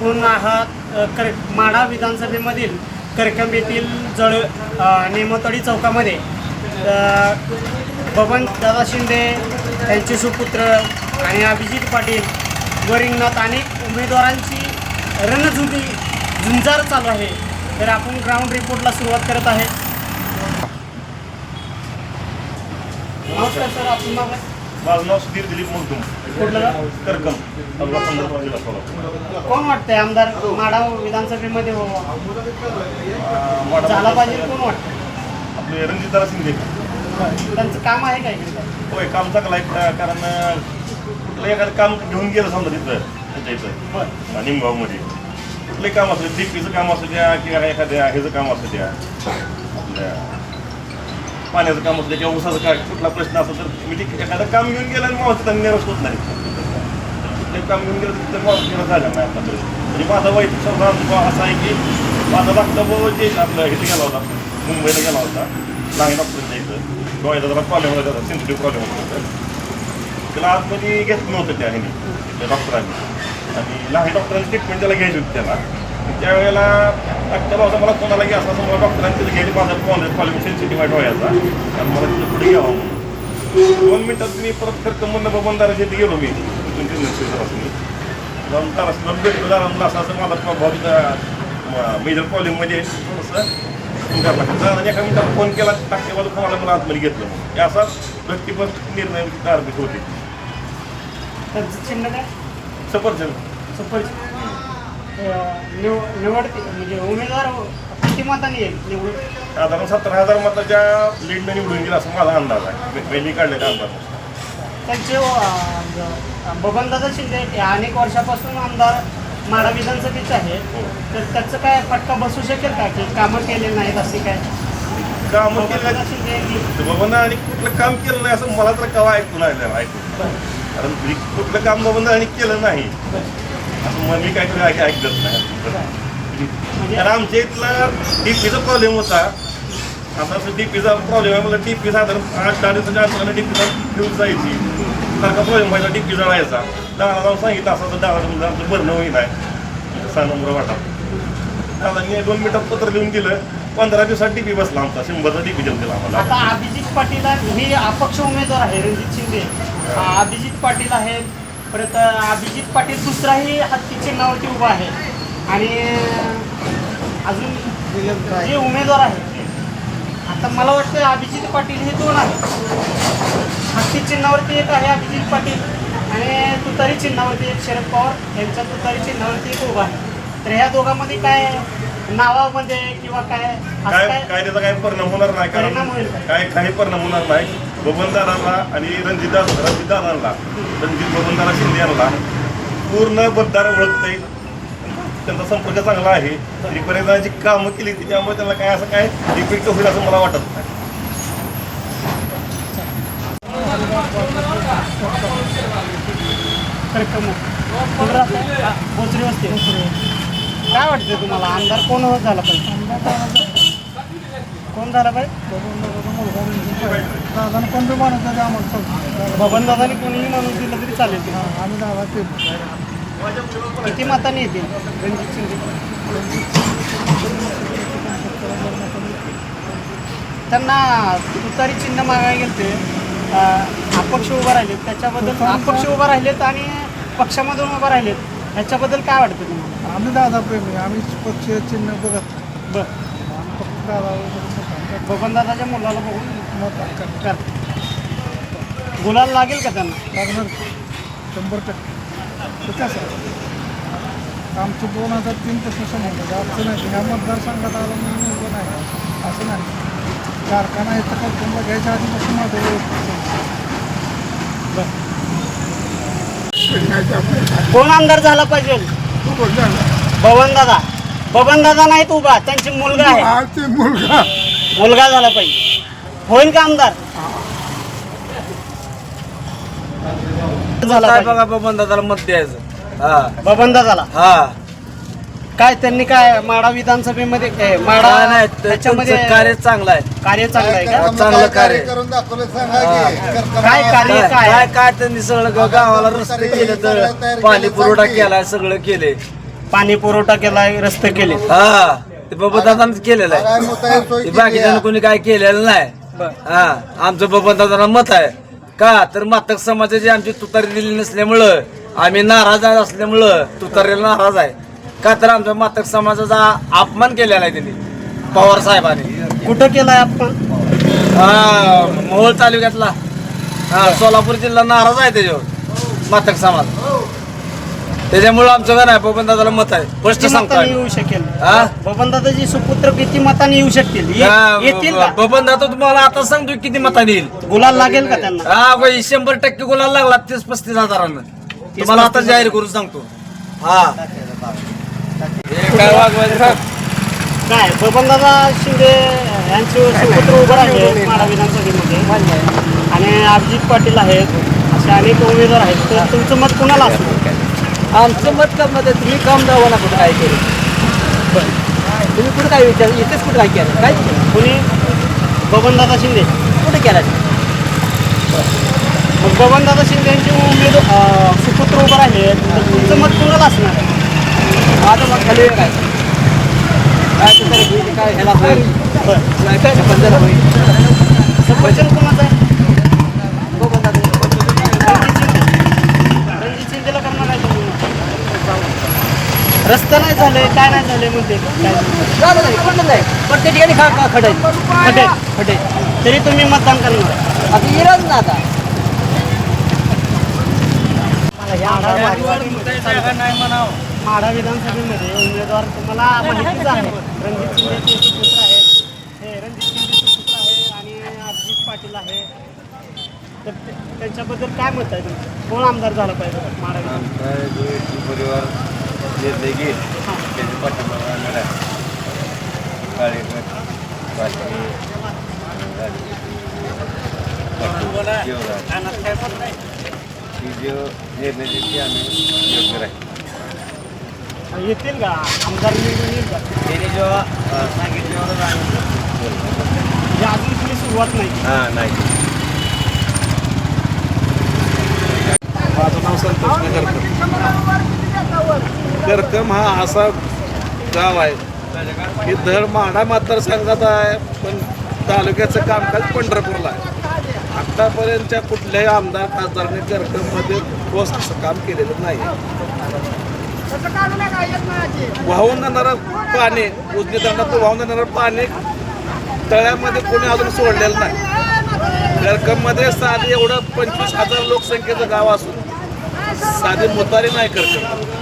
आपण आहात कर माढा विधानसभेमधील करकंब येथील जळ नेमतडी चौकामध्ये बबन दादा शिंदे त्यांचे सुपुत्र आणि अभिजित पाटील व रिंगणात अनेक उमेदवारांची रणजुटी झुंजार चालू आहे. तर आपण ग्राउंड रिपोर्टला सुरुवात करत आहे. नमस्कार सर. आपण माझं नाव सुधीर दिलीप मुलतुम कुठलं? करकम. तालुका पंढरपूर जिल्हा सोलापूर. कोण वाटतंय? आमदार माढा विधानसभेमध्ये झाला पाहिजे कोण वाटतं आपले रणजितदारा शिंदे. त्यांचं काम आहे काय होय काम चांगलं आहे कारण कुठलं एखादं काम घेऊन गेलं समजा तिथं त्यांच्या इथं. निमगावमध्ये. कुठले काम असू डीपीचं काम असू द्या किंवा एखाद्या ह्याचं काम असू द्या. आपल्या पाण्याचं काम असू द्या किंवा ऊसाचं काय कुठला प्रश्न असेल तर मी ठीक एखादं काम घेऊन गेलं आणि मावशी त्यांनी निराश होत नाही. ते काम घेऊन गेलं तर मावशी निराश झाला नाही आता म्हणजे माझा वैयक्तिक स्वभाव असा आहे की माझा लागता बाबा जे आपलं इथे गेला होता मुंबईला गेला होता. लहान डॉक्टरच्या इथं. डोळ्याचा जरा प्रॉब्लेम होता त्याचा सेन्सिटिव्ह प्रॉब्लेम होता त्याला आतमध्ये घेतलं नव्हतं त्या ह्याने त्या डॉक्टरांनी आणि लहान डॉक्टरांची ट्रीटमेंट त्याला घ्यायची होती त्याला. त्यावेळेला डॉक्टर होता मला कोणाला घ्या असं डॉक्टरांनी तिथे घ्यायची माझा प्रॉब्लेम प्रॉब्लेम सेन्सिटिव्ह आहे डोळ्याचा. आणि मला तिथं पुढे घ्यावं म्हणून. दोन मिनिटात मी परत खरं म्हणलं बबनदाराच्या इथे गेलो मी. तिथून तिथून मी जाऊन तारा भेटलो जरा म्हणलं असं असं माझा तिथं मेजर प्रॉब्लेममध्ये थोडंसं लागतं आणि एका मिनिटात फोन केला टाकते बाजू कोणाला मला आतमध्ये घेतलं हे असा व्यक्तिगत निर्णय धार्मिक होते. सफरचंद. सुपरची निव निवडते. म्हणजे उमेदवार किती मतांनी येईल निवडून? साधारण सतरा हजार मताच्या लीडने निवडून गेला असं माझा अंदाज आहे. मी काढलेला अंदाज त्यांचे अ, बबनदादा शिंदे हे अनेक वर्षापासून आमदार माढा विधानसभेचे आहेत. हो. तर त्याचं काय फटका बसू शकेल का? की कामं केले नाहीत असे काय? काम बबनदादा केलं शिंदे यांनी बाबांना आणि कुठलं काम केलं नाही असं मला तर कवा ऐकून आलं ऐकून कारण मी कुठलं काम बाबांना आणि केलं नाही. असं मग मी काहीतरी ऐक ऐकत नाही. कारण आमच्या इथला डीपीचा प्रॉब्लेम होता. आता असं डीपीचा प्रॉब्लेम आहे मला डीपी साधारण आठ दहा दिवसाच्या अंतराने डीपीचा फ्यूज जायची. सारखा प्रॉब्लेम व्हायचा डीपी जळायचा दहा जाऊन सांगितलं असं तर दहा म्हणजे आमचं भरणं होईल आहे. सहा नंबर वाटा. दादांनी दोन मिनिटात पत्र लिहून दिलं. पंधरा दिवसात डीपी बसला आमचा शंभरचा डीपी जम दिला आम्हाला. आता अभिजित पाटील हे अपक्ष उमेदवार आहे रणजित शिंदे. अभिजित पाटील आहेत परत अभिजित पाटील दुसराही हत्ती चिन्हावरती उभा आहे. आणि अजून जे उमेदवार आहेत. आता मला वाटतं अभिजित पाटील हे दोन आहेत. हत्ती चिन्हावरती एक आहे अभिजित पाटील आणि तुतारी चिन्हावरती एक शरद पवार. यांच्या तुतारी चिन्हावरती एक उभा आहे. तर ह्या दोघांमध्ये काय नावामध्ये किंवा काय काय काय कायद्याचा काही परिणाम होणार नाही? काय काही परिणाम होणार नाही. बबनदारांना आणि रणजितदार रणजितदारांना रणजित बबनदारा शिंदे यांना पूर्ण बद्दार ओळखते त्यांचा संपर्क चांगला आहे. तरी पर्यंत जी कामं केली ती त्यामुळे त्यांना काय असं काय इफेक्ट होईल असं मला वाटत नाही. काय वाटतं तुम्हाला? आमदार कोण झाला पाहिजे? कोण झाला पाहिजे दादा कोण बी माणूस ते आम्हाला. बबन दादाने कोणीही माणूस दिला तरी चालेल हा, आम्ही दादा ते. किती मतांनी येतील? रणजित शिंदे. त्यांना तुतारी चिन्ह मागायला गेलते. अं, अपक्ष उभं राहिलेत त्याच्याबद्दल अपक्ष उभं राहिलेत आणि पक्षामधून उभं राहिलेत. ह्याच्याबद्दल काय वाटतं तुम्हाला? आम्ही दादा प्रेमी आम्ही पक्ष चिन्ह बघत. बरं. दादा बबन दादाच्या मुलाला बघून मत कर. गुलाल लागेल का त्यांना? लागणार शंभर टक्के. कसं आहे? आमचं दोन हजार तीन पासून समजलं आमचं नाही ह्या मतदारसंघात आलं म्हणून उभं नाही. असं नाही. कारखाना इथं कल्पना घ्यायच्या आधीपासून माझं कोण आमदार झाला पाहिजे? बबन दादा. बबन दादा. नाहीत उभा. त्यांची मुलगा आहे. ते मुलगा. मुलगा झाला पाहिजे. होईल का आमदार? झाला काय. बघा बबन दादाला मत द्यायचं. हा. बबन दादाला हा. काय त्यांनी काय माडा विधानसभेमध्ये ए, माडा काय नाही त्याच्यामध्ये त्यांचं कार्य चांगलं आहे. कार्य चांगलं आहे का? चांगलं कार्य. करून दाखवलं सांगा हा. की. काय कार्य काय काय? काय काय त्यांनी सगळं ग- गावाला रस्ते केले तर पाणी पुरवठा केलाय सगळं केले. पाणी पुरवठा केलाय रस्ते केले. हा. ते बबन दादानं केलेलं आहे. ते बाकीच्यानं कोणी काय केलेलं नाही. हा आमचं बबन दादाला मत आहे. का? तर मातक समाजाची आमची तुतारी दिली नसल्यामुळं आम्ही नाराज आहे असल्यामुळं तुतारीला नाराज आहे. का तर आमच्या मातक समाजाचा अपमान केलेला आहे त्यांनी पवार साहेबांनी. कुठं केलाय आपण हा मोहोळ तालुक्यातला. हा सोलापूर जिल्हा नाराज आहे त्याच्यावर मातक समाज. त्याच्यामुळं आमचं काय नाही बबन दादाला मत आहे. स्पष्ट किती सांगतो मतांनी आम्ही. येऊ शकेल? हा? बबनदादाची सुपुत्र किती मतांनी येऊ शकतील? ये- हा, येतील का? बबन दादा तुम्हाला आता सांगतो किती मतांनी येईल. गुलाल लागेल का त्यांना? हा बाई शंभर टक्के गुलाल लागला तीस पस्तीस हजारानं. तुम्हाला आता जाहीर करून सांगतो. हा. हे काय वागवायचं? काय बबनदादा शिंदे यांचे सुपुत्र उभं राहिले माडा विधानसभेमध्ये. आणि अभिजित पाटील आहेत असे अनेक उमेदवार आहेत. तर तुमचं मत कुणाला असणार आमचं मत का मध्ये तुम्ही काम दावा कुठं काय केलं तुम्ही कुठं काय विचार इथेच कुठं काय केलं? काय कुणी? बबनदादा शिंदे. कुठं केलं? मग बबनदादा शिंदे यांचे उमेदवार सुपुत्र उभं राहिले तर तुमचं मत कुणाला असणार? माझं मत खाली काय? काय काय ह्याला होईल. बरं. काय बंदर होईल. सफरचंद कुणाचं रस्ता नाही झाले काय नाही झाले म्हणते. नाही. पण त्या ठिकाणी खा खा खडे खड्डे खडे तरी तुम्ही मतदान करणार. आहे. आता येणार ना आता. माढा विधानसभेमध्ये उमेदवार तुम्हाला माहितीच आहे. रणजित शिंदेचे सुपुत्र आहेत हे रणजित शिंदेचे सुपुत्र आहे आणि अभिजित पाटील आहे. तर ते- त्यांच्याबद्दल काय मत आहे तुमचं? कोण आमदार झाला पाहिजे? माढा विधान परिवार निर्णय घेईल आम्ही आहे. काळेकर, पाटील, पाटील, देवराज. ही जो निर्णय ते आम्ही योग्य राहील. येतील का? आमदार निवडून येईल का? त्याने जेव्हा सांगितल्यावरच आम्ही हे अजून तुम्ही सुरुवात नाही हां नाही माझं नाव संतोष नगरकर. करकम हा असा गाव आहे. की धड माडा मतदारसंघात आहे पण तालुक्याचं कामकाज पंढरपूरला आहे. आत्तापर्यंतच्या कुठल्याही आमदार खासदारांनी करकममध्ये ठोस असं काम केलेलं नाही. वाहून जाणारं पाणी उजनी धरणात वाहून जाणारं पाणी तळ्यामध्ये कोणी अजून सोडलेलं नाही. करकममध्ये साधे एवढं पंचवीस हजार लोकसंख्येचं गाव असून साधी मुतारी नाही करकम.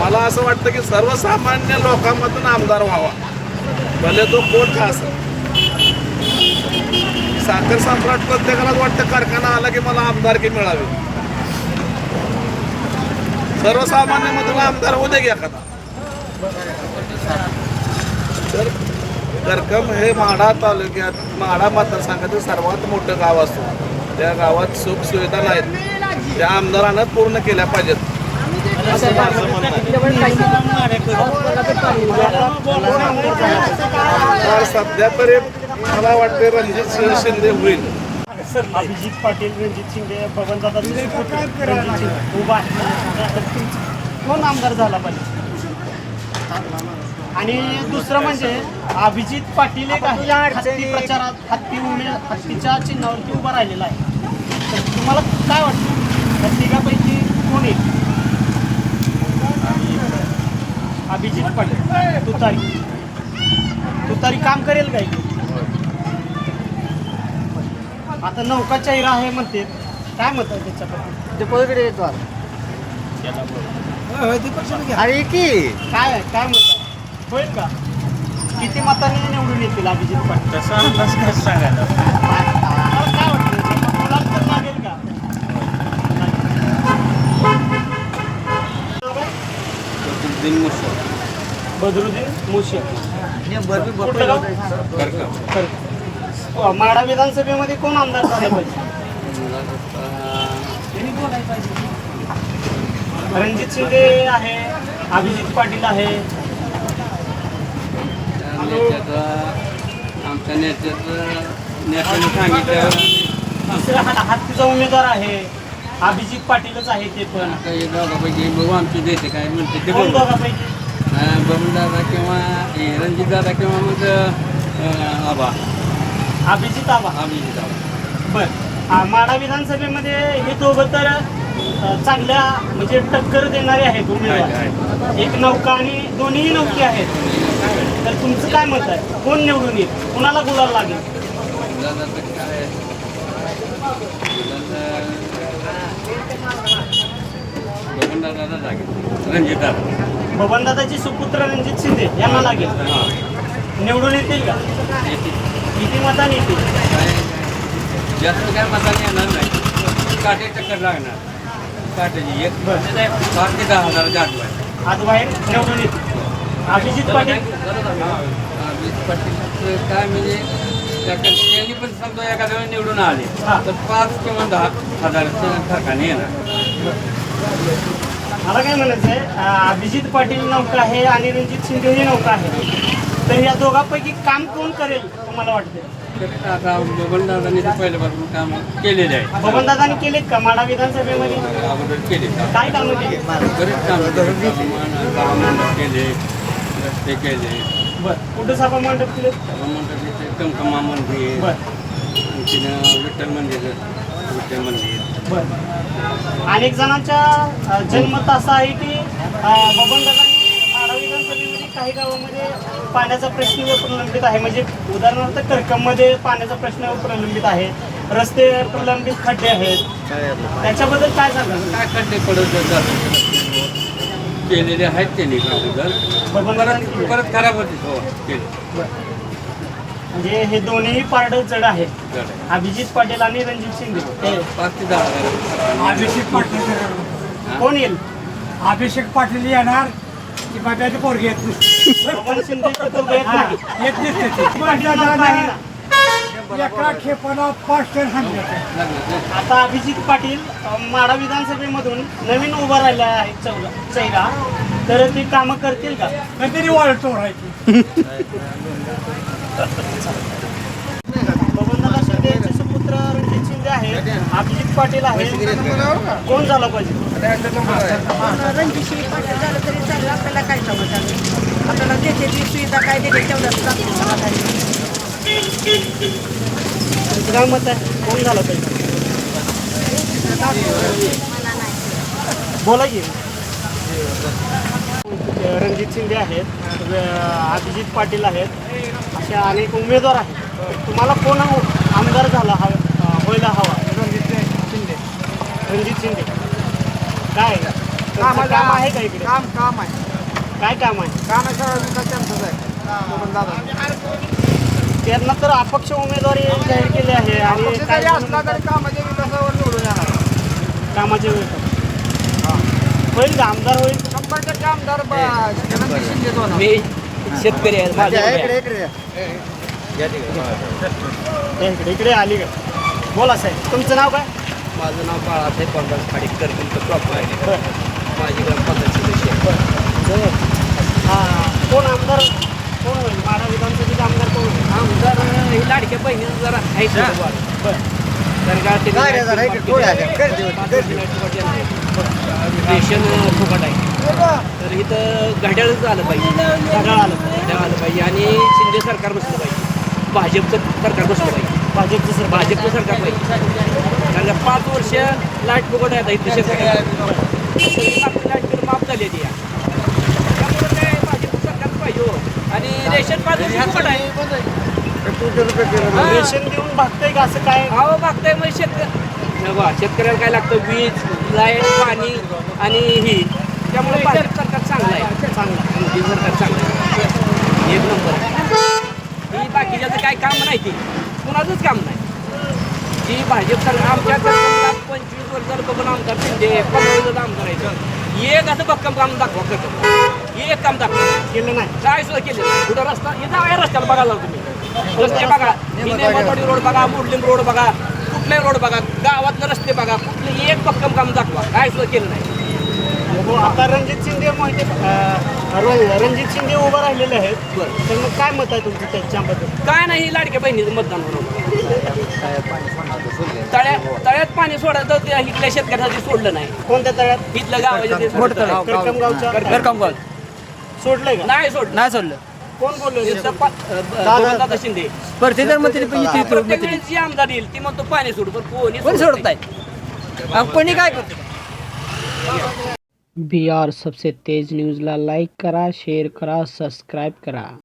मला असं वाटतं की सर्वसामान्य लोकांमधून आमदार व्हावा. भले तो कोण खास साखर सम्राट प्रत्येकालाच वाटतं कारखाना आला की मला आमदारकी मिळावी. सर्वसामान्यमधून आमदार होऊ दे की एखादा. तर करकम हे माढा तालुक्यात माढा मतदारसंघाचं सर्वात मोठं गाव असून त्या गावात सुख सुविधा नाहीत. त्या आमदारानं पूर्ण केल्या पाहिजेत. असं माझं म्हणणं आहे. तर सध्या तरी मला वाटते रणजित सिंह शिंदे होईल. अभिजित पाटील रणजित शिंदे बबनदादा उभा कोण आमदार झाला पाहिजे? आणि दुसरं म्हणजे अभिजित पाटील एक आहे. हत्ती प्रचारात हत्ती उमे हत्तीच्या चिन्हावरती उभा राहिलेला आहे. तर तुम्हाला काय वाटतं? त्या तिघापैकी कोण अभिजित पाटील. तुतारी. तुतारी काम करेल काय आता नौका चेहरा आहे म्हणते. काय आहे त्याच्याबद्दल? ते पलीकडे येतो अरे की काय काय मत आहे? होईल का? किती मतांनी निवडून येतील अभिजित पाटील? तसं सांगायला मला काय वाटतं गुलाल तर लागेल का बदरुद्दीन मुशी. कुठलं गाव? हो, माढा विधानसभेमध्ये कोण आमदार झाले पाहिजे? रणजित शिंदे आहे अभिजित पाटील आहे. आमच्या नेत्याचं नेत्याने सांगितल्यावर दुसरा हा- हत्तीचा उमेदवार आहे. अभिजित पाटीलच आहे ते पण. काही दोघांपैकी बघू आमचे देते काय म्हणते ते कोण बघू. दोघांपैकी बबन दादा किंवा हे रणजित दादा किंवा मग अं, आबा. अभिजित आबा. अभिजित आबा. बर. माढा विधानसभेमध्ये हे दोघं तर अ, चांगल्या म्हणजे टक्कर देणारे आहेत उमेदवार. एक नौका आणि दोन्ही नौके आहेत. तर तुमचं काय मत आहे? कोण निवडून येईल? कुणाला गुलाल लागेल? दादा तर काय? बबनदादा लागेल रणजिता बबनदादाचे सुपुत्र रणजित शिंदे यांना लागेल निवडून येतील का येते किती मताने येतील काय जास्त काय मताने येणार नाही काटे चक्कर लागणार काटेची एक पाच ते दहा हजाराच्या आठ आहे आज बाहेर निवडून येतील अभिजित पाटील अभिजित पाटील काय म्हणजे त्यांनी पण समजा एखाद्या वेळी निवडून आले तर पाच किंवा दहा हजार फरकाने येणार मला काय म्हणायचं आहे अभिजित पाटील नौका आहे आणि रणजित शिंदे ही नौका आहे. तर या दोघांपैकी काम कोण करेल तुम्हाला वाटते आता बबन दादांनी ते पहिल्यापासून काम केलेले आहे बबनदादांनी केलेत का? माडा विधानसभेमध्ये? अगोदर केले. काय कामं केली? बरेच काम केले. रस्ते केले. बर. कुठं सभा मंडप केले मंडप इथे कमकमा मंदिर. बर. आणखीन विठ्ठल मंदिर विठ्ठल मंदिर. बर. अनेक जणांच्या जनमत असं आहे की बबनदादांनी विधानसभेमध्ये काही गावामध्ये पाण्याचा प्रश्न प्रलंबित आहे. म्हणजे उदाहरणार्थ करकममध्ये पाण्याचा प्रश्न प्रलंबित आहे. रस्ते प्रलंबित खड्डे आहेत. त्याच्याबद्दल काय सांगाल? काय खड्डे पडत जातात? केलेले आहेत त्यांनी परत खराब होते हो केले. म्हणजे हे दोन्ही पारड जड आहे. अभिजित पाटील आणि रणजित शिंदे. हे हजार अभिषेक पाटील कोण येईल? अभिषेक पाटील येणार. की बाब्याची पोरगी येत नाही. येत. एका खेपाला पाच टन आता अभिजित पाटील माढा विधानसभेमधून नवीन उभा राहिला आहे चौदा चेहरा. तर ते कामं करतील का? कधी वाळतो राहायची बबनदादा शिंदे यांचे सुपुत्र रणजित शिंदे आहेत अभिजित पाटील आहे कोण झाला पाहिजे? रणजिशी पाटील झालं तरी चालेल आपल्याला काय समज आपल्याला सुविधा काय तेवढंच काय मत आहे? कोण झालं पाहिजे? बोला की. रणजित शिंदे आहेत अभिजित पाटील आहेत अशा अनेक उमेदवार आहेत. तुम्हाला कोण आमदार झाला हा व्हायला हवा? रणजित शिंदे. रणजित शिंदे. काय? त्यांचं काम आहे का इकडे? काम काम आहे. काय काम आहे? काम आहे सगळं विकास त्यांचाच आहे दादा. त्यांना तर अपक्ष उमेदवारी जाहीर केली आहे आणि काय जरी असला तरी कामाच्या विकासावर निवडून येणार. कामाचे वेळ होईल का? आमदार होईल? शंभर टक्के आमदार रणजित शिंदे शेतकरी आहे माझं इकडे. इकडे इकडे इकडे आली का बोला साहेब तुमचं नाव काय? माझं नाव बाळासाहेब पांडुरंग खाडीकर तुमचं प्रॉपर आहे बरं. माझी ग्रामपंचायत सदस्य आहे. हां कोण आमदार? कोण होईल? माडा विधानसभेचे आमदार कोण होईल? आमदार हे लाडक्या बहिणी जरा आहे. थोडंफार. तर का ते रेशन फुकट आहे. तर इथं घड्याळच आलं पाहिजे. सगळं आलं घड्याळ आलं पाहिजे. आणि शिंदे सरकार बसलं पाहिजे. भाजपचं सरकार बसलं पाहिजे. भाजपचं सर भाजपचं सरकार पाहिजे. कारण का पाच वर्ष लाइट फुकट आहे आता इथं शेतकऱ्याला आपली लाइट बिल माफ झाली आहे. त्यामुळे काय भाजपचं सरकार पाहिजे हो. आणि रेशन पाच वर्ष फुकट आहे. रेशन देऊन भागतंय का असं काय? अहो मागताय मग शेतकरी बा शेतकऱ्याला काय लागतं? वीज लाइट पाणी आणि ही. त्यामुळे भाजप सरकार चांगलं आहे. चांगलं मोदी सरकार चांगलं आहे. एक नंबर आहे. ही बाकीच्याचं काय काम नाही ते. कुणाचंच काम नाही. जी भाजप सरकार आमच्या पंचवीस वर्षाला बघून आमदार शिंदे पंधरा वर्षाचा आमदार आहे एक असं भक्कम काम दाखवा करतो. एक काम दाखवा. केलं नाही. काय सुद्धा केलं नाही. कुठं रस्ता? हे जाऊ या रस्त्याला बघायला तुम्ही रस्ते बघा. रोड बघा मुरलीम रोड बघा. कुठले रोड बघा गावातले रस्ते बघा कुठले एक भक्कम काम दाखवा काय सुद्धा केलं नाही. हो आता रणजित शिंदे मोहिते रणजित शिंदे उभं राहिलेले आहेत. तर मग काय मत आहे तुमचं त्याच्याबद्दल? काय नाही लाडक्या बहिणीचं मतदान बरोबर तळ्यात तळ्यात पाणी सोडायचं ते इथल्या शेतकऱ्यासाठी सोडलं नाही. कोणत्या तळ्यात? इथलं गावाच्या करकम सोडलंय का? नाही सोड नाही सोडलं. कोण बोललो? शिंदे. प्रत्येक मंत्री. वेळेस जी आमदार येईल ती म्हणतो पाणी सोड पण कोणी कोणी सोडत सोडत नाही. कोणी काय करतो बी आर सबसे तेज न्यूजला लाईक करा शेअर करा सबस्क्राईब करा.